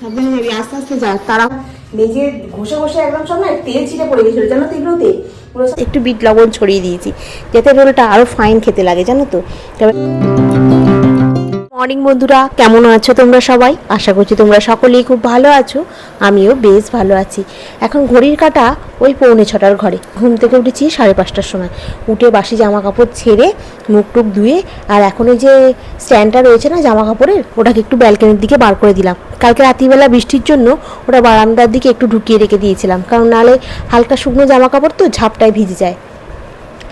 সাবধানে যাবি আস্তে আস্তে যা তারা নিজে ঘষে ঘষে একদম সব না তেল ছিটে পড়ে গেছিল, জানো তো এগুলোতে? একটু বিট লবণ ছড়িয়ে দিয়েছি, যাতে রোলটা আরও ফাইন খেতে লাগে, জানো তো? তবে মর্নিং বন্ধুরা। কেমন আছো তোমরা সবাই? আশা করছি তোমরা সকলেই খুব ভালো আছো। আমিও বেশ ভালো আছি। এখন ঘড়ির কাটা ওই পৌনে ছটার ঘরে। ঘুম থেকে উঠেছি সাড়ে পাঁচটার সময়। উঠে বাসি জামা কাপড় ছেড়ে মুখ টুক ধুয়ে, আর এখন ওই যে স্ট্যান্ডটা রয়েছে না জামা কাপড়ের ওটাকে একটু ব্যালকনির দিকে বার করে দিলাম। কালকে রাত্রিবেলা বৃষ্টির জন্য ওটা বারান্দার দিকে একটু ঢুকিয়ে রেখে দিয়েছিলাম। কারণ নাহলে হালকা শুকনো জামা কাপড় তো ঝাপটায় ভিজে যায়।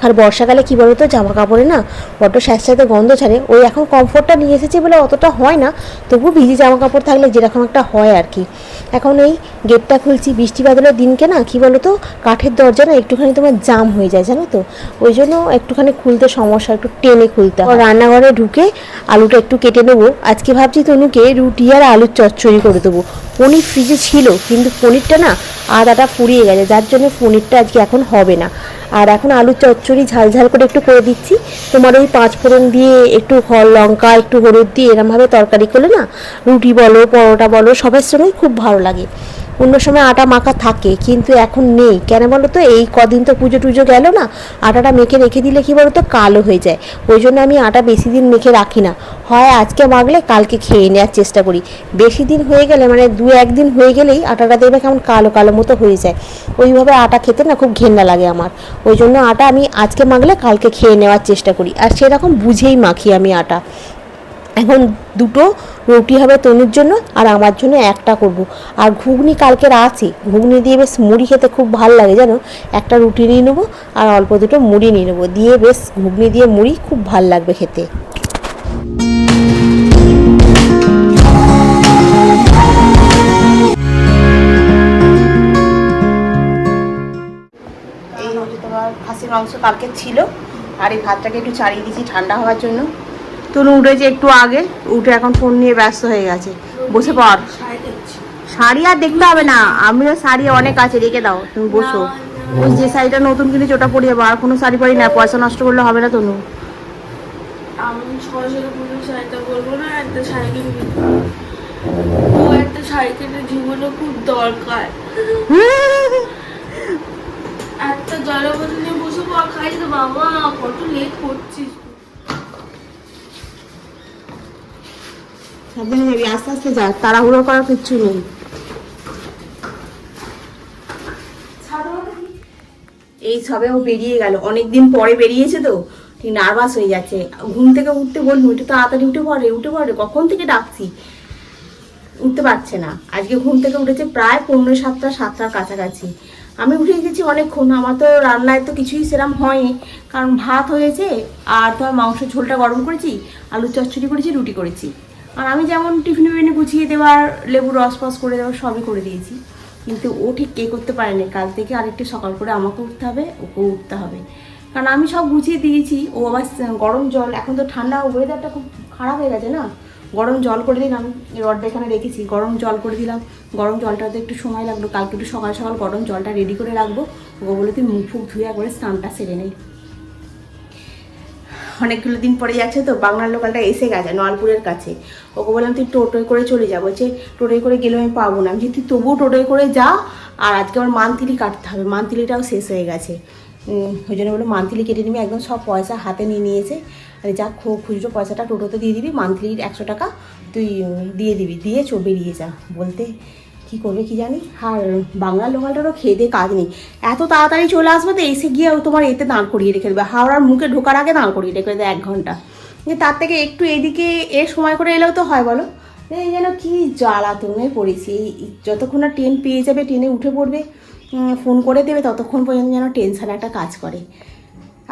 আর বর্ষাকালে কী বলতো জামা কাপড়ে না বড্ড স্যাঁতস্যাঁতে গন্ধ ছাড়ে। ওই এখন কমফোর্টটা নিয়ে এসেছি বলে অতটা হয় না, তবু ভিজে জামা কাপড় থাকলে যেরকম একটা হয় আর কি। এখন এই গেটটা খুলছি, বৃষ্টি বাদলের দিনকে না, কী বলতো, কাঠের দরজা না একটুখানি তোমার জাম হয়ে যায়, জানো তো? ওই জন্য একটুখানি খুলতে সমস্যা, একটু টেনে খুলতে হয়। রান্নাঘরে ঢুকে আলুটা একটু কেটে নেব। আজকে ভাবছি তনুকে রুটি আর আলুর চচ্চড়ি করে দেবো। পনির ফ্রিজে ছিল, কিন্তু পনিরটা না আদাটা ফুরিয়ে গেছে, যার জন্য পনিরটা আজকে এখন হবে না। আর এখন আলু চচ্চড়ি ঝালঝাল ঝাল করে একটু করে দিচ্ছি। তোমার ওই পাঁচ ফোড়ন দিয়ে একটু হল, লঙ্কা, একটু হলুদ দিয়ে এরমভাবে তরকারি করলে না রুটি বলো, পরোটা বলো, সবার সঙ্গেই খুব ভালো লাগে। অন্য সময় আটা মাখা থাকে, কিন্তু এখন নেই। কেন বলো তো এই কদিন তো পুজো টুজো গেল না, আটাটা মেখে রেখে দিলে কি বলো তো কালো হয়ে যায়। ওই জন্য আমি আটা বেশি দিন মেখে রাখি না। হয় আজকে মাখলে, কালকে খেয়ে নেওয়ার চেষ্টা করি। বেশি দিন হয়ে গেলে মানে দু একদিন হয়ে গেলেই আটাটা দেখবে কেমন কালো কালো মতো হয়ে যায়। ওইভাবে আটা খেতে না খুব ঘেন্না লাগে আমার। ওই জন্য আটা আমি আজকে মাখলে, কালকে খেয়ে নেওয়ার চেষ্টা করি। আর সেরকম বুঝেই মাখি আমি আটা। এখন দুটো রুটি হবে তনুর জন্য আর আমার জন্য একটা করব। আর ঘুগনি কালকের আছে ঘুগনি দিয়ে বেশ মুড়ি খেতে খুব ভালো লাগে, জানো? একটা রুটি নিয়ে নেব আর অল্প দুটো মুড়ি নিয়ে নেব। দিয়ে বেশ ঘুগনি দিয়ে মুড়ি খুব ভালো লাগবে খেতে। খাসির মাংস কালকে ছিল। আর এই ভাতটাকে একটু চাড়িয়ে দিয়েছি ঠান্ডা হওয়ার জন্য। তনু উঠেছে একটু আগে উঠে এখন ফোন নিয়ে ব্যস্ত হয়ে গেছে। বসে পড়। শাড়ি আর দেখতে হবে না আমিও শাড়ি অনেক আছে রেখে দাও তুমি বসো। ওই যে শাড়িটা নতুন কিনেছি ওটা পরে যাব আর কোনো শাড়ি পরি না পয়সা নষ্ট করলে হবে না তনু আমি সরাসরি পুজো বলব না একটা জলের বসে খাই তো বাবা কত লেট করছিস। সাবধানে যাবি আস্তে আস্তে যা তাড়াহুড়ো করার কিচ্ছু নেই। এই সবে ও বেরিয়ে গেল। অনেকদিন পরে বেরিয়েছে তো ঠিক নার্ভাস হয়ে যাচ্ছে। ঘুম থেকে উঠতে বলব একটু তাড়াতাড়ি উঠে পড়ে উঠে পড়ে কখন থেকে ডাকছি? উঠতে পারছে না। আজকে ঘুম থেকে উঠেছে প্রায় পনেরো সাতটা, সাতটার কাছাকাছি। আমি উঠে গেছি অনেকক্ষণ, আমার তো রান্নায় তো কিছুই সেরম হয়নি। কারণ ভাত হয়েছে, আর তোমার মাংস ঝোলটা গরম করেছি আলু চচ্চড়ি করেছি, রুটি করেছি। আর আমি যেমন টিফিন ফিফিনে গুছিয়ে দেওয়ার লেবু রস ফস করে দেওয়ার সবই করে দিয়েছি। কিন্তু ও ঠিক কে করতে পারেনি। কাল থেকে আরেকটু সকাল করে আমাকে উঠতে হবে, ওকেও উঠতে হবে। কারণ আমি সব গুছিয়ে দিয়েছি। ও আবার গরম জল, এখন তো ঠান্ডা ওয়েদারটা খুব খারাপ হয়ে গেছে না? গরম জল করে দিলাম রডটা এখানে রেখেছি, গরম জল করে দিলাম। গরম জলটাতে একটু সময় লাগল, কালকে একটু সকাল সকাল গরম জলটা রেডি করে রাখব। ও বলে, তুই মুখ ফুক ধুয়ে একবারে স্নানটা সেরে নেই অনেকগুলো দিন পরে যাচ্ছে তো, বাংলার লোকালটা এসে গেছে, নলপুরের কাছে। ওকে বললাম, তুই টোটোয় করে চলে যাব বলছে, টোটোয় করে গেলে আমি পাবো না। আমি তুই তবুও টোটোয় করে যা, আর আজকে আমার মান্থলি কাটতে হবে। মান্থলিটাও শেষ হয়ে গেছে। ওই জন্য বলল, মান্থলি কেটে নিবি, একদম সব পয়সা হাতে নিয়ে নিয়েছে। আর যা খো, খুচরো পয়সাটা টোটোতে দিয়ে দিবি মান্থলির একশো টাকা তুই দিয়ে দিবি, দিয়ে চো, বেরিয়ে যা, বলতে কি করবে কি জানি? আর বাংলা লোকালটারও খেয়ে দিয়ে কাজ নেই। এত তাড়াতাড়ি চলে আসবে তো এসে গিয়ে তোমার এতে দাঁড় করিয়ে রেখে দেবে। হাওড়ার মুখে ঢোকার আগে দাঁড় করিয়ে রেখে দেবে এক ঘণ্টা। তার থেকে একটু এদিকে এ সময় করে এলেও তো হয়, বলো? এই যেন কি জ্বালাতনে পড়েছি। যতক্ষণ না ট্রেন পেয়ে যাবে, ট্রেনে উঠে পড়বে ফোন করে দেবে, ততক্ষণ পর্যন্ত যেন টেনশন একটা কাজ করে।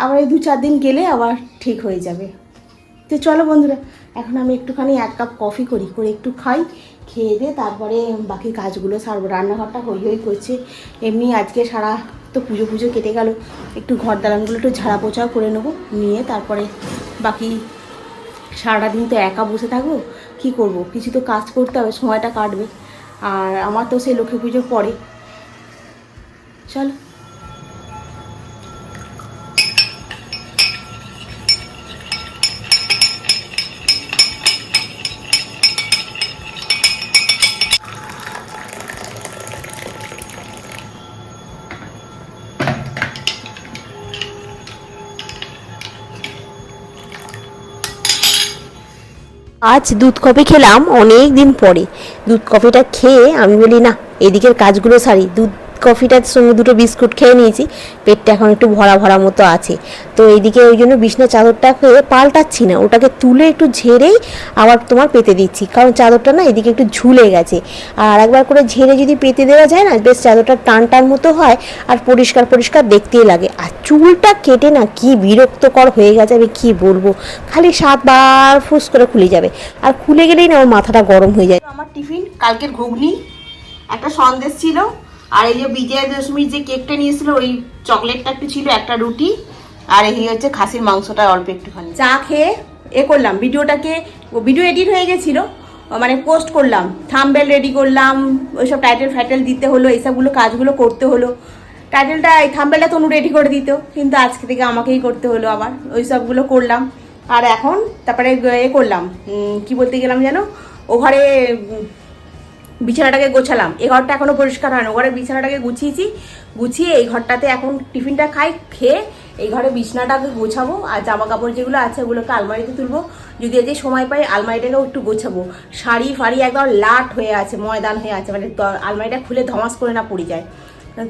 আবার এই দু চার দিন গেলে আবার ঠিক হয়ে যাবে। তো চলো বন্ধুরা, এখন আমি একটুখানি এক কাপ কফি করি, করে একটু খাই। খেয়ে দিয়ে তারপরে বাকি কাজগুলো সারবো। রান্নাঘরটা হই হই করছে। এমনি আজকে সারা তো পুজো পুজো কেটে গেল। একটু ঘর দালানগুলো একটু ঝাড়া পোছাও করে নেব। নিয়ে তারপরে বাকি সারাটা দিন তো একা বসে থাকব। কি করব? কিছু তো কাজ করতে হবে, সময়টা কাটবে। আর আমার তো সেই লক্ষ্মী পুজোর পরে। চলো। আজ দুধ কফি খেলাম অনেক দিন পরে। দুধ কফিটা খেয়ে আমি বলি, না, এদিকের কাজগুলো সারি। দুধ কফিটার সঙ্গে দুটো বিস্কুট খেয়ে নিয়েছি। পেটটা এখন একটু ভরা ভরা মতো আছে। তো এইদিকে ওই জন্য বিছনা চাদরটাকে পাল্টাচ্ছি না। ওটাকে তুলে একটু ঝেড়েই আবার তোমার পেতে দিচ্ছি। কারণ চাদরটা না এদিকে একটু ঝুলে গেছে। আর একবার করে ঝেড়ে যদি পেতে দেওয়া যায় না, বেশ চাদরটা টান টান মতো হয় আর পরিষ্কার পরিষ্কার দেখতেই লাগে। আর চুলটা কেটে না কি বিরক্তকর হয়ে গেছে, আমি কি বলব? খালি সাতবার ফুস করে খুলে যাবে। আর খুলে গেলেই না আমার মাথাটা গরম হয়ে যায়। আমার টিফিন কালকের ঘুগনি। একটা সন্দেশ ছিল। আর এই যে বিজয়া দশমীর যে কেকটা নিয়েছিল, ওই চকলেটটা একটু ছিল, একটা রুটি, আর এই হচ্ছে খাসির মাংসটা অল্প একটুখানি। চা খেয়ে এ করলাম। ভিডিওটাকে ভিডিও এডিট হয়ে গেছিল মানে পোস্ট করলাম। থাম্বেল রেডি করলাম, ওইসব টাইটেল ফাইটেল দিতে হলো, এইসবগুলো কাজগুলো করতে হলো। টাইটেলটা, এই থাম্বেলটা তনু রেডি করে দিত, কিন্তু আজকে থেকে আমাকেই করতে হলো আবার। ওই সবগুলো করলাম। আর এখন, তারপরে এ করলাম কি বলতে গেলাম যেন, ও ঘরে বিছানাটাকে গোছালাম। এই ঘরটা এখনও পরিষ্কার হয় না ঘরে বিছানাটাকে গুছিয়েছি। গুছিয়ে এই ঘরটাতে এখন টিফিনটা খাই, খেয়ে এই ঘরে বিছানাটাকে গোছাবো আর জামা কাপড় যেগুলো আছে ওগুলোকে আলমারিতে তুলবো। যদি আজকে সময় পাই আলমারিটাকেও একটু গোছাবো। শাড়ি ফাড়ি একদম লাট হয়ে আছে, ময়দান হয়ে আছে মানে আলমারিটা খুলে ধমাস করে না পড়ে যায়।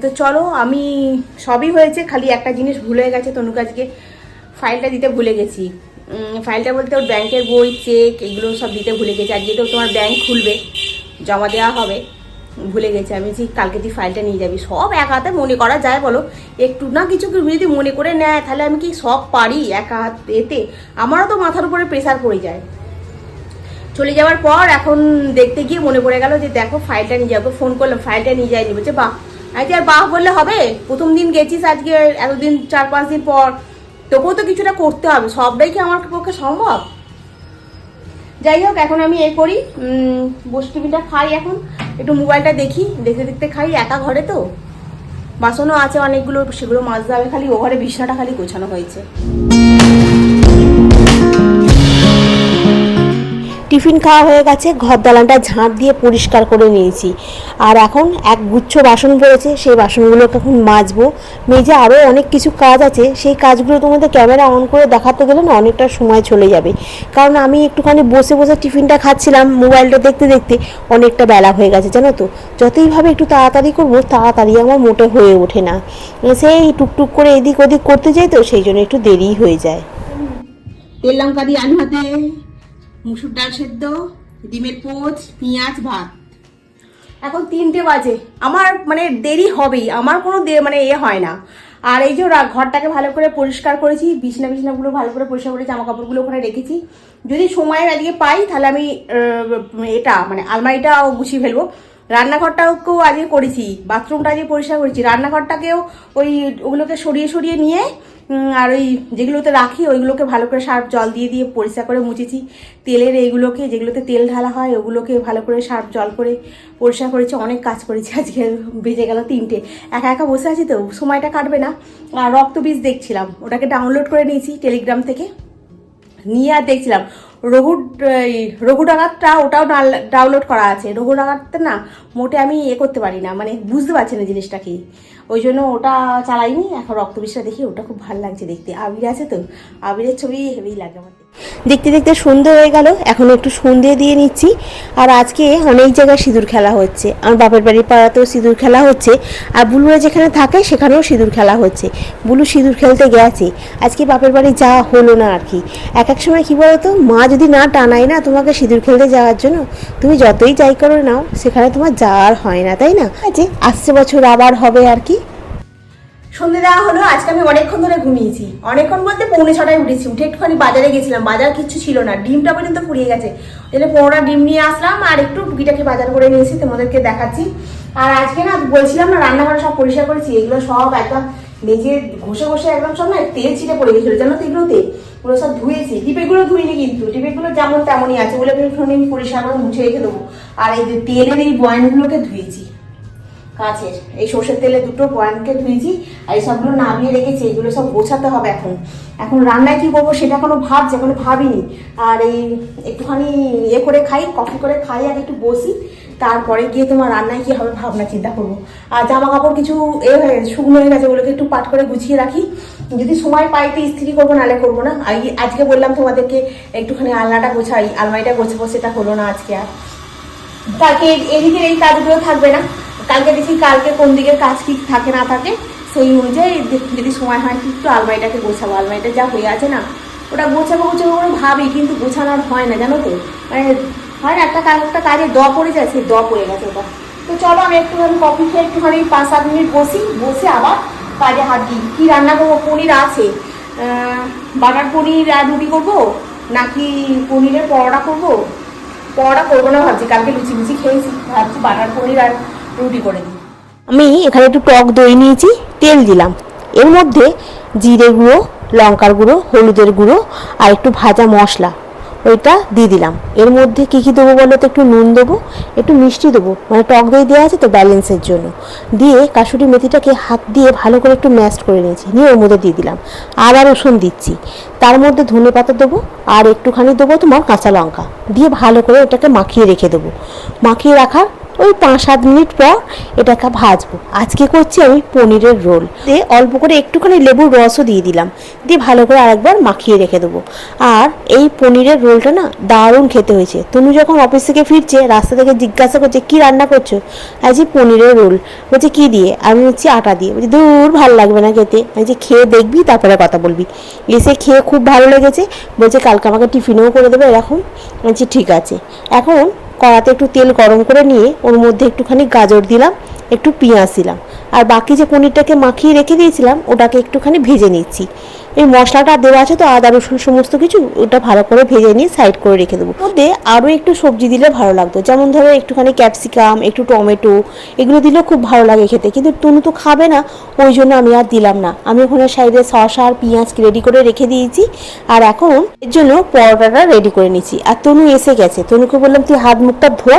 তো চলো, আমি সবই হয়েছে, খালি একটা জিনিস ভুলে গেছে, তনুক আজকে ফাইলটা দিতে ভুলে গেছি। ফাইলটা বলতে ওর ব্যাংকের বই, চেক, এগুলো সব দিতে ভুলে গেছি। আজকে তো তোমার ব্যাংক খুলবে। জমা দেওয়া হবে। ভুলে গেছি আমি যে কালকে তুই ফাইলটা নিয়ে যাবি। সব এক হাতে মনে করা যায় বলো। একটু না কিছু যদি মনে করে নেয়, তাহলে আমি কি সব পারি এক হাত এতে আমারও তো মাথার উপরে প্রেশার পড়ে যায়। চলে যাওয়ার পর এখন দেখতে গিয়ে মনে পড়ে গেল যে দেখো ফাইলটা নিয়ে যাব। ফোন করলাম ফাইলটা নিয়ে যায়নি। বলছে, বাহ আজকে আর বাহ বললে হবে? প্রথম দিন গেছিস আজকে, এতদিন, চার পাঁচ দিন পর। তোকেও তো কিছুটা করতে হবে। সবটাই কি আমার পক্ষে সম্ভব? যাই হোক এখন আমি এ করি। উম, বসে খাই এখন। একটু মোবাইলটা দেখি। দেখতে দেখতে খাই একা ঘরে তো। বাসনও আছে অনেকগুলো সেগুলো মাছ যাবে খালি ও ঘরে বিছনাটা খালি গোছানো হয়েছে। টিফিন খাওয়া হয়ে গেছে ঘর দালানটা ঝাঁট দিয়ে পরিষ্কার করে নিয়েছি। আর এখন এক গুচ্ছ বাসন পড়েছে, সেই বাসনগুলোকে এখন মাজবো। মেজে আরও অনেক কিছু কাজ আছে, সেই কাজগুলো তোমাদের ক্যামেরা অন করে দেখাতে গেলে না অনেকটা সময় চলে যাবে। কারণ আমি একটুখানি বসে বসে টিফিনটা খাচ্ছিলাম, মোবাইলটা দেখতে দেখতে অনেকটা বেলা হয়ে গেছে, জানো তো? যতইভাবে একটু তাড়াতাড়ি করব, তাড়াতাড়ি আমার মোটে হয়ে ওঠে না। সেই টুকটুক করে এদিক ওদিক করতে যাই তো, সেই জন্য একটু দেরিই হয়ে যায়। তেল লঙ্কা দিয়ে আলু হাতে মুসুর ডাল সেদ্ধ, ডিমের পোচ, পেঁয়াজ, ভাত। এখন তিনটে বাজে। আমার মানে দেরি হবেই। আমার কোনো মানে এ হয় না। আর এই যে ঘরটাকে ভালো করে পরিষ্কার করেছি, বিছনা বিছনাগুলো ভালো করে পরিষ্কার করে জামা কাপড়গুলো ওখানে রেখেছি। যদি সময় আজকে পাই, তাহলে আমি এটা মানে আলমারিটাও গুছিয়ে ফেলব। রান্নাঘরটাকেও আজকে করেছি, বাথরুমটা আজকে পরিষ্কার করেছি। রান্নাঘরটাকেও ওই ওগুলোকে সরিয়ে সরিয়ে নিয়ে আর ওই যেগুলোতে রাখি, ওইগুলোকে ভালো করে সার্প জল দিয়ে দিয়ে পরিষ্কার করে মুছেছি। তেলের এইগুলোকে, যেগুলোতে তেল ঢালা হয়, ওগুলোকে ভালো করে সার্প জল করে পরিষ্কার করেছি। অনেক কাজ করেছি আজকে বেজে গেল তিনটে। একা একা বসে আছি তো, সময়টা কাটবে না। আর রক্ত বীজ দেখছিলাম, ওটাকে ডাউনলোড করে নিয়েছি টেলিগ্রাম থেকে। নিয়ে আর দেখছিলাম রঘু, এই রঘু ডাঙাতটা ওটাও ডাউনলোড করা আছে। রঘু ডাঙাতটা না মোটে আমি এ করতে পারি না মানে বুঝতে পারছি না জিনিসটা কি। ওই জন্য ওটা চালাইনি, এখন রক্তবিষটা দেখি, ওটা খুব ভালো লাগছে দেখতে। আবির আছে তো? আবিরের ছবি হেভি লাগে আমার দেখতে। দেখতে সন্ধে হয়ে গেল এখন একটু সন্ধে দিয়ে নিচ্ছি। আর আজকে অনেক জায়গায় সিঁদুর খেলা হচ্ছে। আমার বাপের বাড়ির পাড়াতেও সিঁদুর খেলা হচ্ছে। আর বুলুরা যেখানে থাকে, সেখানেও সিঁদুর খেলা হচ্ছে। বুলু সিঁদুর খেলতে গেছে। আজকে বাপের বাড়ি যাওয়া হলো না আর কি। এক এক সময় কী বলতো, মা যদি না টানায় না তোমাকে সিঁদুর খেলতে যাওয়ার জন্য, তুমি যতই যাই করে নাও, সেখানে তোমার যাওয়ার হয় না, তাই না? যে আসছে বছর আবার হবে আর কি। সন্ধে দেওয়া হলো, আজকে আমি অনেকক্ষণ ধরে ঘুমিয়েছি। অনেকক্ষণ বলতে পৌনে ছটায় উঠেছি, উঠে একটুখানি বাজারে গেছিলাম, বাজার কিচ্ছু ছিল না, ডিমটা পর্যন্ত ফুরিয়ে গেছে। জন্য পনেরোটা ডিম নিয়ে আসলাম আর একটু টুকিটাকি বাজার করে নিয়েছি তোমাদেরকে দেখাচ্ছি। আর আজকে না, বলছিলাম না, রান্নাঘরে সব পরিষ্কার করেছি, এগুলো সব একদম মেঝে ঘষে ঘষে একদম সব না, তেল ছিটে পড়ে গেছিল, জানো তো এগুলোতে? ওগুলো সব ধুয়েছি। টিপেগুলো ধুইনি কিন্তু। টিপেগুলো যেমন তেমনই আছে। একটুখানি আমি পরিষ্কার করে মুছে রেখে দেবো। আর এই যে তেলের এই বয়ানগুলোকে ধুয়েছি। কাছের এই সর্ষের তেলে দুটো পয়েন্টকে ধুয়েছি। আর এই সবগুলো নামিয়ে রেখেছি। এগুলো সব গোছাতে হবে এখন। এখন রান্নায় কি করব সেটা এখনও ভাবছি, এখনও ভাবিনি। আর এই একটুখানি ইয়ে করে খাই, কফি করে খাই, আর একটু বসি। তারপরে গিয়ে তোমার রান্নায় কি হবে ভাবনা চিন্তা করব। আর জামা কাপড় কিছু এ হয়ে শুকনো হয়ে গেছে ওগুলোকে একটু পাট করে গুছিয়ে রাখি। যদি সময় পাই তো ইস্ত্রি করব নালে করব না। আজকে বললাম তোমাদেরকে একটুখানি আলনাটা গোছাই, আলমারিটা গোছাবো, সেটা হলো না আজকে আর। কালকে এদিকে এই কাজগুলো থাকবে না। কালকে দেখি কালকে কোন দিকের কাজ কি থাকে না থাকে, সেই অনুযায়ী যদি সময় হয় একটু আলমারিটাকে গোছাবো। আলমারিটা যা হয়ে আছে না, ওটা গোছাবো গোছাবো ভাবি, কিন্তু গোছানোর হয় না, জানো তো? মানে হয় না একটা একটা কাজে দ পড়ে যায়, সেই দ পড়ে গেছে ওটা। তো চলো আমি একটুখানি কফি খেয়ে একটুখানি পাঁচ, সাত মিনিট বসি, বসে আবার কাজে হাত দিই। কী রান্না করব? পনির আছে। বাটার পনির আর রুটি করব? নাকি পনিরের পরোটা করব? পরোটা করব না ভাবছি, কালকে লুচি লুচি খেয়েছি। ভাবছি বাটার পনির আর রুটি করে দিই। আমি এখানে একটু টক দই নিয়েছি, তেল দিলাম। এর মধ্যে জিরে গুঁড়ো, লঙ্কার গুঁড়ো, হলুদের গুঁড়ো আর একটু ভাজা মশলা। ওইটা দিয়ে দিলাম। এর মধ্যে কী কী দেবো বলো তো? একটু নুন দেবো, একটু মিষ্টি দেবো মানে টক দই দেওয়া আছে তো ব্যালেন্সের জন্য। দিয়ে কাশুরি মেথিটাকে হাত দিয়ে ভালো করে একটু ম্যাশ করে নিয়েছি, নিয়ে ওর মধ্যে দিয়ে দিলাম। আবার রসুন দিচ্ছি। তার মধ্যে ধনে পাতা দেবো, আর একটুখানি দেবো তোমার কাঁচা লঙ্কা। দিয়ে ভালো করে ওটাকে মাখিয়ে রেখে দেবো। মাখিয়ে রাখার ওই পাঁচ সাত মিনিট পর এটাকে ভাজবো। আজকে করছি আমি পনিরের রোল। দিয়ে অল্প করে একটুখানি লেবুর রসও দিয়ে দিলাম। দিয়ে ভালো করে আরেকবার মাখিয়ে রেখে দেবো। আর এই পনিরের রোলটা না দারুণ খেতে হয়েছে। তুমি যখন অফিস থেকে ফিরছে, রাস্তা থেকে জিজ্ঞাসা করছে, কি রান্না করছ? আজ পনিরের রোল। বলছে, কি দিয়ে? আমি হচ্ছে আটা দিয়ে। বলছি, দূর ভালো লাগবে না খেতে। আমি খেয়ে দেখবি, তারপরে কথা বলবি। এসে খেয়ে খুব ভালো লেগেছে। বলছে, কালকে আমাকে টিফিনেও করে দেবে এরকম। বলছি, ঠিক আছে। এখন কড়াতে একটু তেল গরম করে নিয়ে ওর মধ্যে একটুখানি গাজর দিলাম, একটু পেঁয়াজ দিলাম। আর বাকি যে পনিরটাকে মাখিয়ে রেখে দিয়েছিলাম, ওটাকে একটুখানি ভেজে নিচ্ছি। এই মশলাটা দেওয়া আছে, তো আদা, রসুন সমস্ত কিছু ওটা ভালো করে ভেজে নিয়ে সাইড করে রেখে দেবো। মধ্যে আরও একটু সবজি দিলে ভালো লাগতো। যেমন ধরো একটুখানি ক্যাপসিকাম একটু টমেটো, এগুলো দিলেও খুব ভালো লাগে খেতে। কিন্তু তনু তো খাবে না, ওই জন্য আমি আর দিলাম না। আমি ওখানে সাইডে শসা আর পেঁয়াজ রেডি করে রেখে দিয়েছি, আর এখন এর জন্য পরোটাটা রেডি করে নিচ্ছি। আর তনু এসে গেছে। তনুকে বললাম, তুই হাত মুখটা ধো,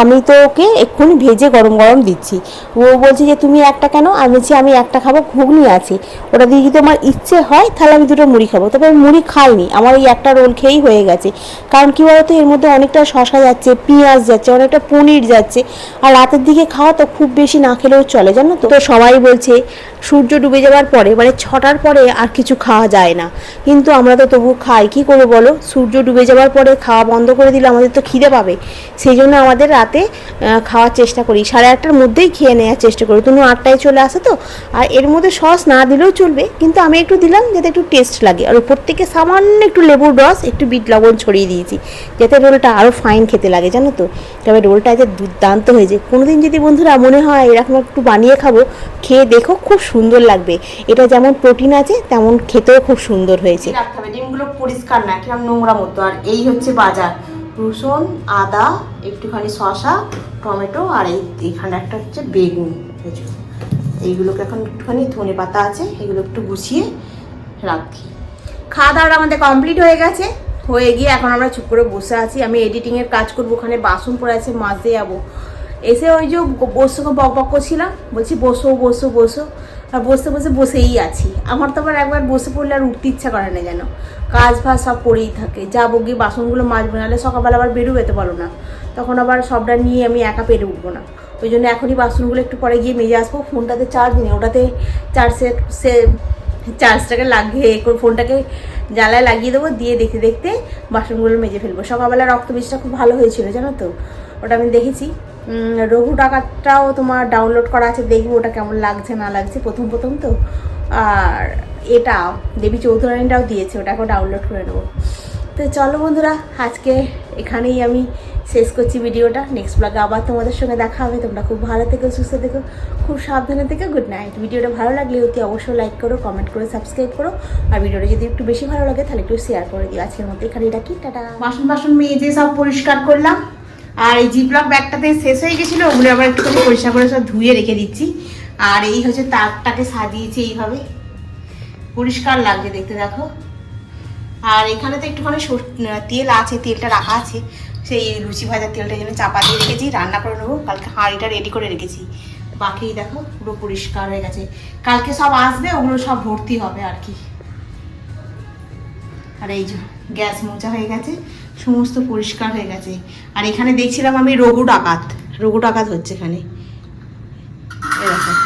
আমি তো ওকে এক্ষুনি ভেজে গরম গরম দিচ্ছি। ও বলছে যে, তুমি একটা কেন? আমি আমি একটা খাব, ঘুগনি আছে। ওটা দিয়ে যদি আমার ইচ্ছে হয় তাহলে আমি দুটো মুড়ি খাব। তবে আমি মুড়ি খাইনি, আমার এই একটা রোল খেয়েই হয়ে গেছে। কারণ কী বলতো, এর মধ্যে অনেকটা শশা যাচ্ছে, পেঁয়াজ যাচ্ছে, অনেকটা পনির যাচ্ছে। আর রাতের দিকে খাওয়া তো খুব বেশি না খেলেও চলে, জানো তো? সবাই বলছে সূর্য ডুবে যাওয়ার পরে মানে ছটার পরে আর কিছু খাওয়া যায় না। কিন্তু আমরা তো তবু খাই, কি করব বলো? সূর্য ডুবে যাওয়ার পরে খাওয়া বন্ধ করে দিলে আমাদের তো খিদে পাবে। সেই জন্য আমাদের রাতে খাওয়ার চেষ্টা করি। সাড়ে আটটার মধ্যেই খেয়ে নেওয়ার চেষ্টা করি। তুমি আটটায় চলে আসো তো? আর এর মধ্যে সস না দিলেও চলবে, কিন্তু আমি একটু দিলাম যাতে একটু টেস্ট লাগে। আর উপর থেকে সামান্য একটু লেবুর রস, একটু বিট লবণ ছড়িয়ে দিয়েছি, যাতে রোলটা আরও ফাইন খেতে লাগে, জানো তো? তবে রোলটা যে দুর্দান্ত হয়েছে। কোনোদিন যদি বন্ধুরা মনে হয় এরকম একটু বানিয়ে খাব, খেয়ে দেখো খুব সুন্দর লাগবে। এটা যেমন প্রোটিন আছে, তেমন খেতেও খুব সুন্দর হয়েছে। ডিমগুলো পরিষ্কার না, কিরম নোংরা মতো। আর এই হচ্ছে বাজার। রসুন, আদা, একটুখানি শসা, টমেটো, আর এই এখানে একটা হচ্ছে বেগুন। এইগুলোকে এখন একটুখানি ধনে পাতা আছে, এগুলো একটু গুছিয়ে রাখি। খাওয়া দাওয়াটা আমাদের কমপ্লিট হয়ে গেছে। হয়ে গিয়ে এখন আমরা চুপ করে বসে আছি। আমি এডিটিংয়ের কাজ করব, ওখানে বাসন পড়ে আছে, মাজতে যাব। এসে ওই যে বসে বক বক করছিলাম, বলছি বসো বসো বসো। আর বসে বসে বসেই আছি। আমার তো আবার একবার বসে পড়লে আর উঠতে ইচ্ছা করে না যেন। কাজ ফাজ সব পড়েই থাকে। যাব গিয়ে বাসনগুলো মাজবো, নাহলে সকালবেলা আবার বেরো যেতে পারো না। তখন আবার সবটা নিয়ে আমি একা পেরে উঠবো না। ওই জন্য এখনই বাসনগুলো একটু পরে গিয়ে মেজে আসব। ফোনটাতে চার্জ নেই। ওটাতে চার্জ সে চার্জটাকে লাগিয়ে ফোনটাকে জ্বালায় লাগিয়ে দেবো। দিয়ে দেখতে দেখতে বাসনগুলো মেজে ফেলব। সকালবেলা রক্ত বীজটা খুব ভালো হয়েছিল, জানো তো? ওটা আমি দেখেছি। রঘু ডাকাতটাও তোমার ডাউনলোড করা আছে, দেখব ওটা কেমন লাগছে, না লাগছে, প্রথম প্রথম তো। আর এটা দেবী চৌধুরানীটাও দিয়েছে ওটাকেও ডাউনলোড করে নেব। তো চলো বন্ধুরা, আজকে এখানেই আমি শেষ করছি ভিডিওটা। নেক্সট ব্লগে আবার তোমাদের সঙ্গে দেখা হবে। তোমরা খুব ভালো থেকো, সুস্থ থেকো, খুব সাবধানে থেকো গুড নাইট ভিডিওটা ভালো লাগলে অতি অবশ্যই লাইক করো কমেন্ট করো সাবস্ক্রাইব করো। আর ভিডিওটা যদি একটু বেশি ভালো লাগে, তাহলে একটু শেয়ার করে দিও। আজকের মতো এখানে রাখি, টাটা। বাসন বাসন মেজে সব পরিষ্কার করলাম। আর এই জিপলক ব্যাগটাতে শেষ হয়ে গেছিল, ওগুলো আবার একটুখানি পরিষ্কার করে সব ধুয়ে রেখে দিচ্ছি। আর এই হচ্ছে তাকটাকে সাজিয়েছি এইভাবে। পরিষ্কার লাগছে দেখতে, দেখো। আর এখানে তো একটুখানি তেল আছে, তেলটা রাখা আছে। সেই লুচি ভাজার তেলটা যেন চাপা দিয়ে রেখেছি, রান্না করে নেব। কালকে হাঁড়িটা রেডি করে রেখেছি। বাকি দেখো, পুরো পরিষ্কার হয়ে গেছে। কালকে সব আসবে, ওগুলো সব ভর্তি হবে আর কি। আর এই যে, গ্যাস মোচা হয়ে গেছে। সমস্ত পরিষ্কার হয়ে গেছে। আর এখানে দেখছিলাম আমি রঘু ডাকাত। রঘু ডাকাত হচ্ছে এখানে। এরকম